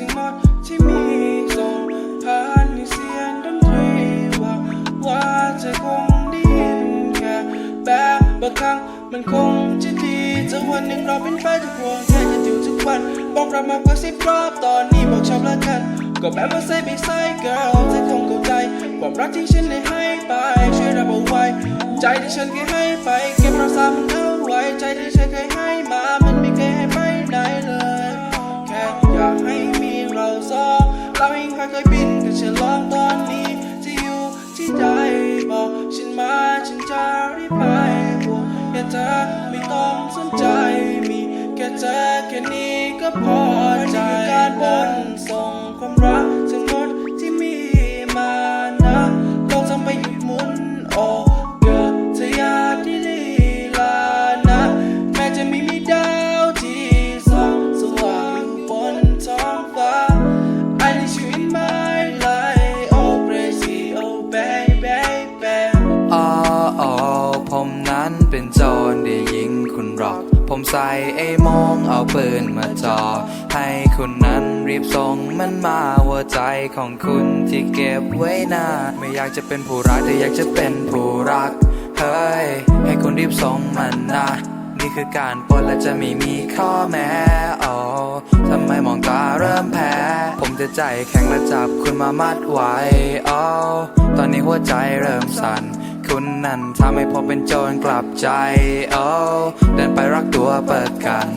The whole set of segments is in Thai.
ทั้งหมดที่มีส่งผ่านในเสียงดนตรีว่าว่าจะคงได้ยินแค่แบบบางครั้งมันคงจะดีจะวันหนึ่งเราเป็นแฟนจะควงแค่จะอยู่ทุกวัน บอกเรามากกว่าสิบรอบตอนนี้บอกชอบและกัน ก็แบบว่า say be say girl เธอคงเข้าใจ ความรักที่ฉันได้ให้ไปช่วยรับเอาไว้ ใจที่ฉันเคยให้ไป เก็บรักษามันเอาไว้ ใจที่ฉันเคยให้มา มันไม่เคยให้ไปไหนเลย เราเองเคยบินกับฉันลองตอนนี้ที่อยู่ที่ใดบอกฉันมาฉันจะรีบไปบวกแค่เธอไม่ต้องสนใจมีแค่เธอแค่นี้ก็พอใจการบน ใส่ไอ้โมงเอาปืนมาจ่อให้คุณนั้นรีบส่งมันมาหัวใจของคุณที่เก็บไว้นาไม่อยากจะเป็นผู้ร้ายแต่อยากจะเป็นผู้รัก เฮ้ย ให้คุณรีบส่งมันนะนี่คือการปล้นและจะไม่มีข้อแม้โอ้ทำไมมองตาเริ่มแพ้ ผมจะใจแข็งและจับคุณมามัดไว้โอ้ตอนนี้หัวใจเริ่มสั่น คุณนั่นทำให้ผมเป็นโจรกลับใจ โอ้เดินไปรักตัวเปิดกัน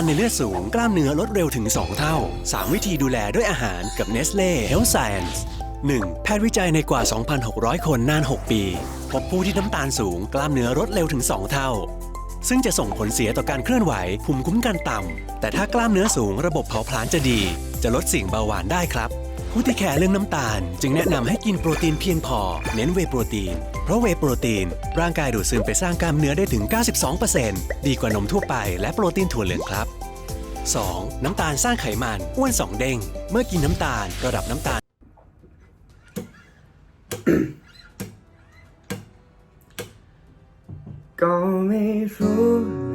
าลในเลือดสูง กล้ามเนื้อลดเร็วถึง 2 เท่า 3 วิธีดูแลด้วยอาหารกับ Nestle Health Science 1. แพทย์วิจัยในกว่า 2,600 คนนาน 6 ปี พบผู้ที่น้ำตาลสูง กล้ามเนื้อลดเร็วถึง 2 เท่า ซึ่งจะส่งผลเสียต่อการเคลื่อนไหว ภูมิคุ้มกันต่ำ แต่ถ้ากล้ามเนื้อสูงระบบเผาผลาญจะดี จะลดสิ่งเบาหวานได้ครับ ผู้ที่แคร์เรื่องน้ำตาล จึงแนะนำให้กินโปรตีนเพียงพอ เน้นเวโปรตีน เพราะเวโปรตีน ร่างกายดูดซึมไปสร้างกล้ามเนื้อได้ถึง 92%ดีกว่านมทั่วไปและโปรตีนถั่วเหลืองครับ 2. น้ำตาลสร้างไขมันอ้วน2เด้ง เมื่อกินน้ำตาล ระดับน้ำตาล ก็ไม่รู้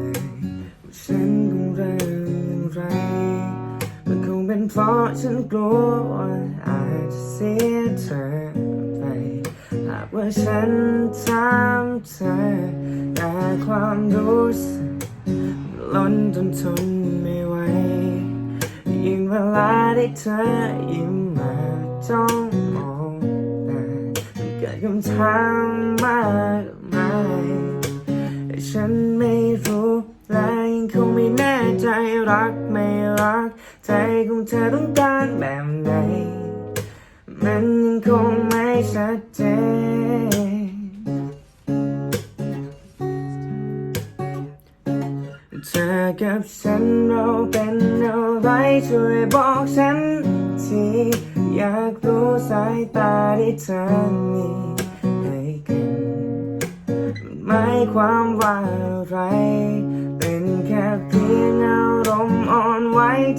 เพราะฉันกลัวว่าอาจจะเสียเธอไป หากว่าฉันถามเธอแต่ความรู้สึกล้นจนทนไม่ไหว ยิ่งเวลาได้เธอยิ้มมาจ้องมองหน้ามันเกิดคำถามมากมายแต่ฉันไม่รู้และยังคงไม่แน่ใจรักไม่รัก ใจของเธอต้องการแบบไหน มันยังคงไม่ชัดเจน เธอกับฉันเราเป็นอะไรช่วยบอกฉันทีอยากรู้สายตาที่เธอมีให้กันมันหมายความว่าอะไร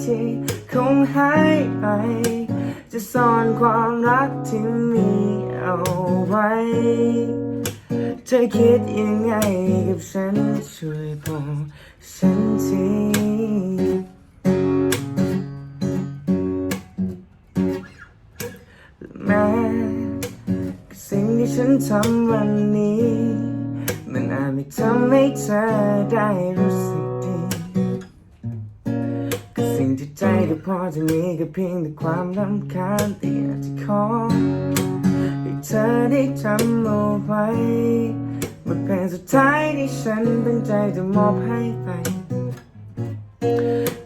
ที่คงหายไป จะซ่อนความรักที่มีเอาไว้ เธอคิดยังไงกับฉันช่วยบอกฉันทีแม้สิ่งที่ฉันทำวันนี้ มันอาจไม่ทำให้เธอได้รู้สึก ที่ใจก็พอจะมีก็เพียงแต่ความรำคาญแต่อยากจะขอให้เธอได้จำเอาไว้บทเพลงสุดท้ายที่ฉันตั้งใจจะมอบให้ไป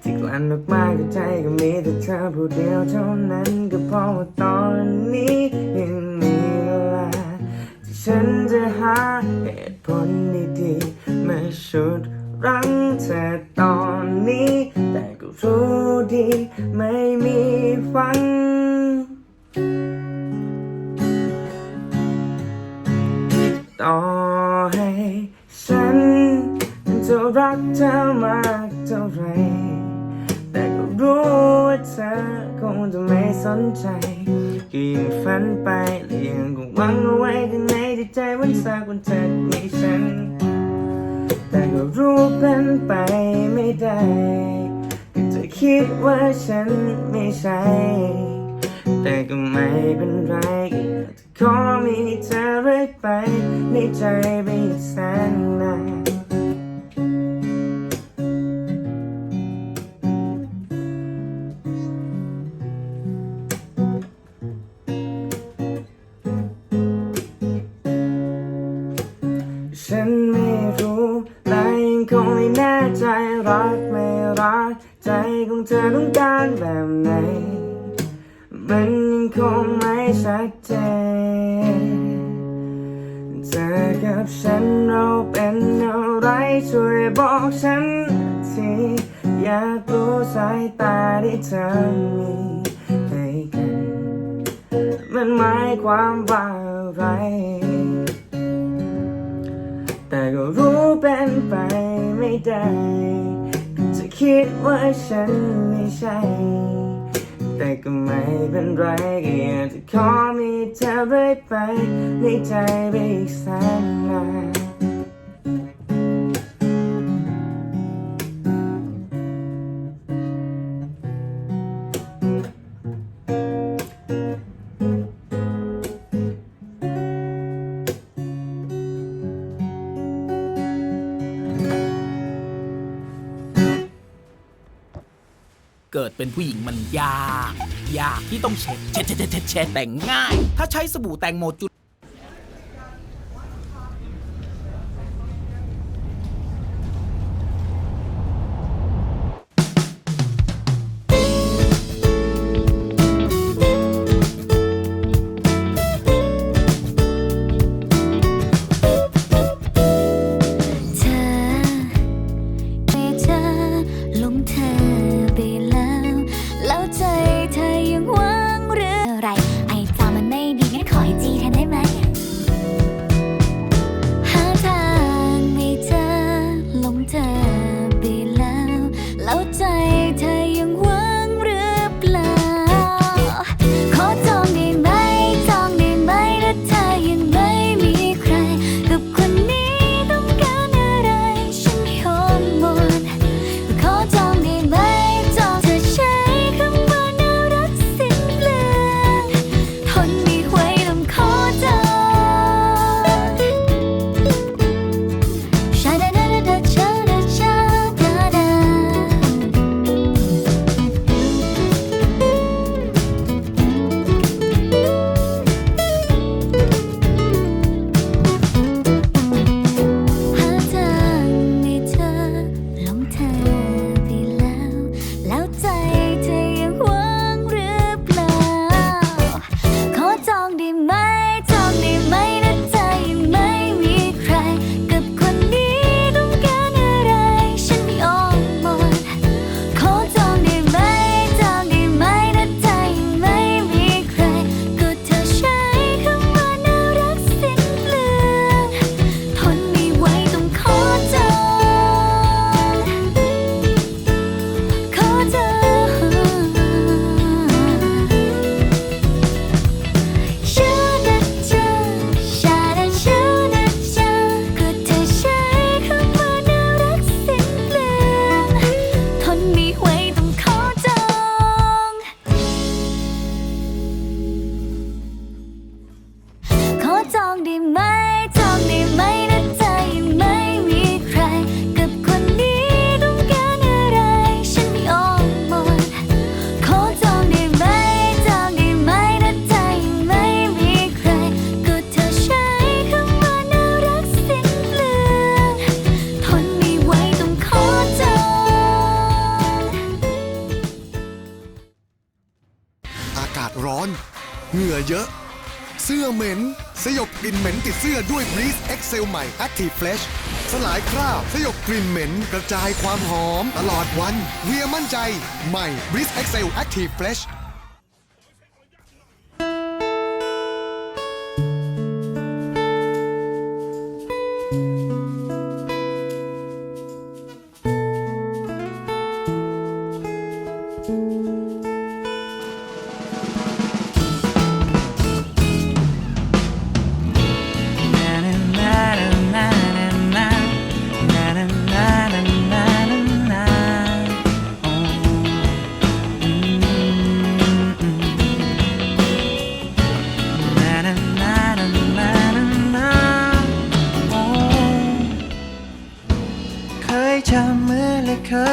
ที่กลั่นออกมากับใจก็มีแต่เธอผู้เดียวเท่านั้นก็เพราะว่าตอนนี้ยังมีเวลาที่ฉันจะหาเหตุผลดีๆมาชุด รั้งเธอตอนนี้ แต่ก็รู้ดีไม่มีฟังต่อให้ฉันจะรักเธอมากเท่าไหรแต่ก็รู้ว่าเธอคงจะไม่สนใจยิ่งฝันไปและยังคงหวังเอาไว้ข้างในใจวันสักวันเธอมีฉัน แต่ก็รู้เป็นไปไม่ได้ก็จะคิดว่าฉันไม่ใช่ แต่ก็ไม่เป็นไรก็จะขอมีเธอเรื่อยไปในใจไปอีกแสนนาน มันหมายความว่าอะไร แต่ก็รู้เป็นไปไม่ได้จะคิดว่าฉันไม่ใช่ แต่ก็ไม่เป็นไรก็อยากจะขอมีเธอเรื่อยไปในใจไปอีกแสนนาน เกิดเป็นผู้หญิงมันยาก ยากที่ต้องเช็ดเช็ดเช็ดเช็ดเช็ดแต่งง่าย ถ้าใช้สบู่แตงโมจุ เยอะ เสื้อเหม็น สยบกลิ่นเหม็นติดเสื้อด้วย Breeze Excel ใหม่ Active Fresh สลายคราบสยบกลิ่นเหม็น กระจายความหอมตลอดวัน เวียมั่นใจใหม่ Breeze Excel Active Fresh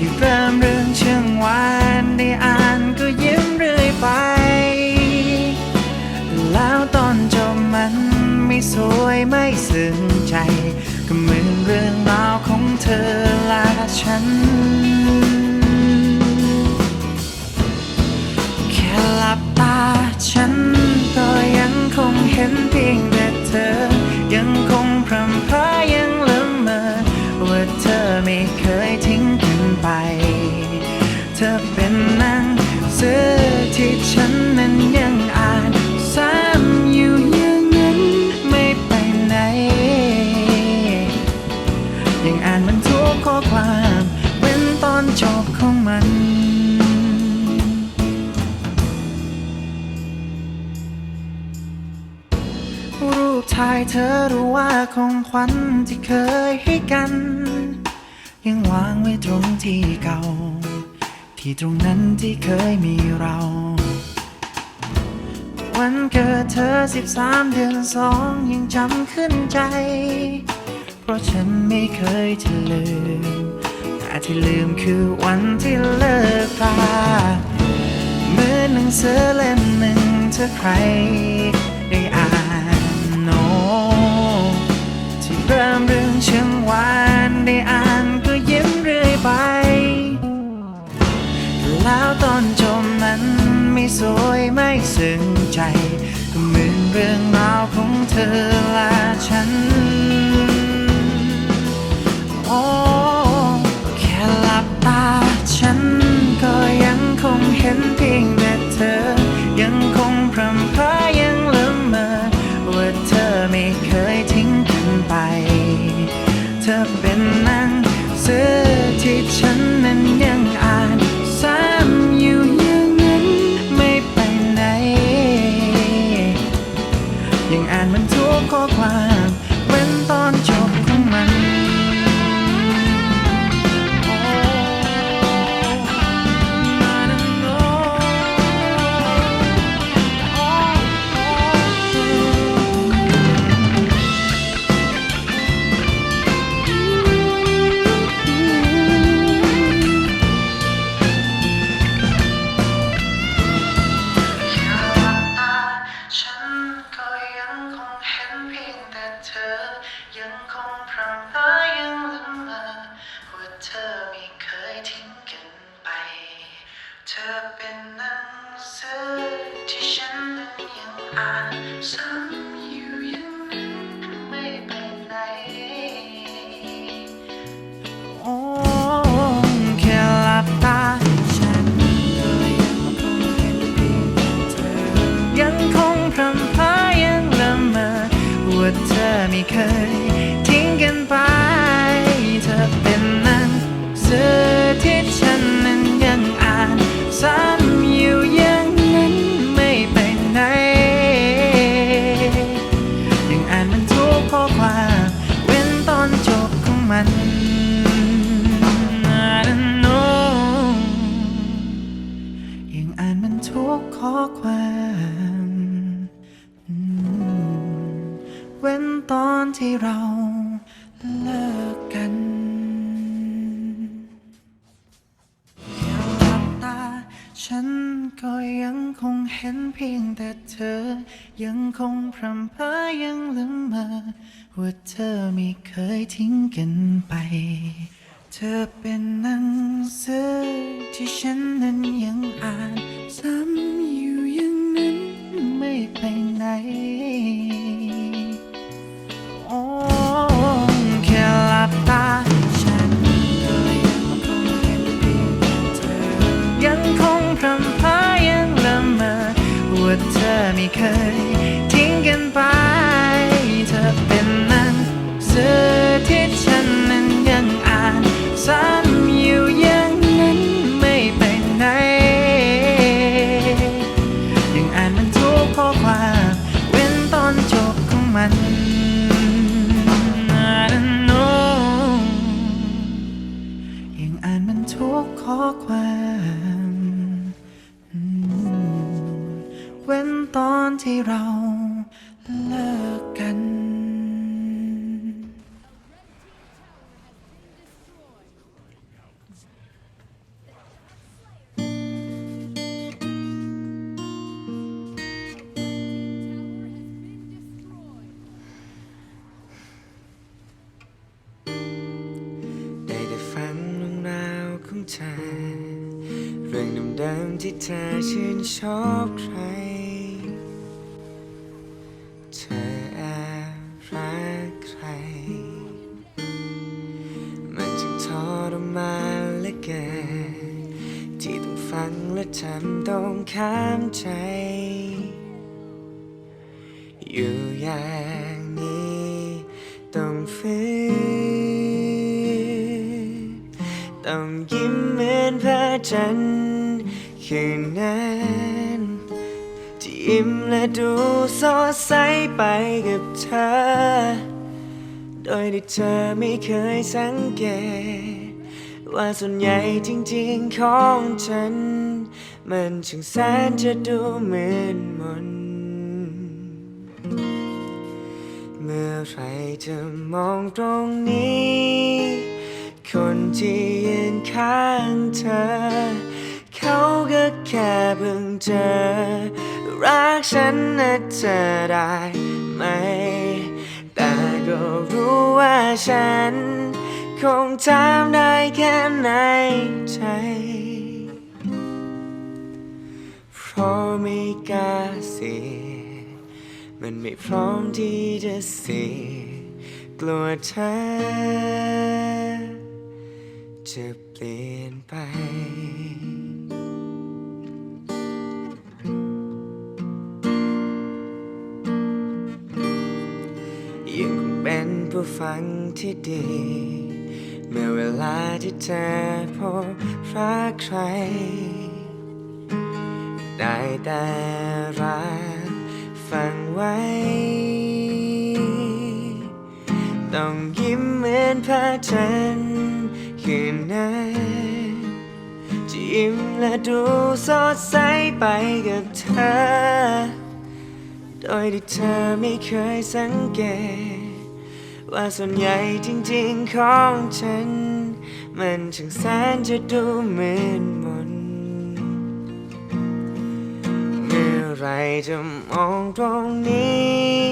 ที่เริ่มเรื่องเชิงวานได้อ่านก็ยิ้มเรื่อยไป แล้วตอนจบมันไม่สวยไม่ซึ้งใจ ก็เหมือนเรื่องราวของเธอและฉัน แค่หลับตาฉันก็ยังคงเห็นเพียงแต่เธอ ยังคงพรำพรายังละเมอว่าเธอไม่เคย ไป เธอเป็นหนังสือที่ฉันนั้นยังอ่านซ้ำอยู่อย่างนั้นไม่ไปไหน ยังอ่านมันทุกข้อความเป็นตอนจบของมันรูปถ่ายเธอรู้ว่าของขวัญที่เคยให้กัน ยังวางไว้ตรงที่เก่า ที่ตรงนั้นที่เคยมีเรา วันเกิดเธอ13เดือนสองยังจำขึ้นใจ เพราะฉันไม่เคยจะลืม แต่ที่ลืมคือวันที่เลิกราเหมือนหนังสือเล่มหนึ่งถ้าใครได้อ่านโนที่เริ่ม แล้วตอนจบมันไม่สวยไม่ซึ้งใจ ก็เหมือนเรื่องราวของเธอและฉัน โอ้แค่หลับตาฉันก็ยังคงเห็นเพียงแต่เธอ เธอไม่เคย ยังคงพรำเพอยังละเมอว่าเธอไม่เคยทิ้งกันไป เธอเป็นหนังสือที่ฉันนั้นยังอ่าน ซ้ำอยู่อย่างนั้นไม่ไปไหนโอ้แค่หลับตาฉันก็ยังคงเห็นเพียงเธอยังคงพรำเพอยังละเมอว่าเธอไม่เคย ที่เธอชื่นชอบใคร เธอแอบรักใคร มันจึงทรมานเหลือเกินที่ต้องฟังและทำต้องข้ามใจ อยู่อย่างนี้ต้องฝืนต้องยิ้มเหมือนพระจันทร์ คืนนั้นที่ยิ้มและดูสดใสไปกับเธอ โดยที่เธอไม่เคยสังเกต ว่าส่วนใหญ่จริงๆของฉัน มันช่างแสนจะดูเหมือนมนต์เมื่อไหรจะมองตรงนี้ คนที่ยืนข้างเธอ เขาก็แค่เพิ่งเจอ รักฉันนะเธอได้ไหม แต่ก็รู้ว่าฉัน คงทำได้แค่ในใจ เพราะไม่กล้าเสียมันไม่พร้อมที่จะเสียกลัวเธอจะเปลี่ยนไป ผู้ฟังที่ดี เมื่อเวลาที่เธอพบรักใคร ได้แต่รักฟังไว้ ต้องยิ้มเหมือนพระจันทร์คืนนั้นจะยิ้มและดูสดใสไปกับเธอ โดยที่เธอไม่เคยสังเกต ว่าส่วนใหญ่จริงๆของฉัน มันช่างแสนจะดูเหมือนมนเมื่อไรจะมองตรงนี้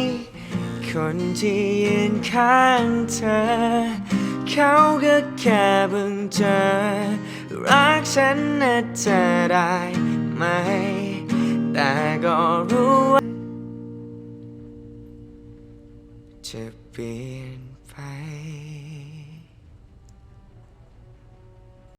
คนที่ยืนข้างเธอ เขาก็แค่เพิ่งเจอ รักฉันนะเธอได้ไหม แต่ก็รู้ว่าจะ เปลี่ยนไป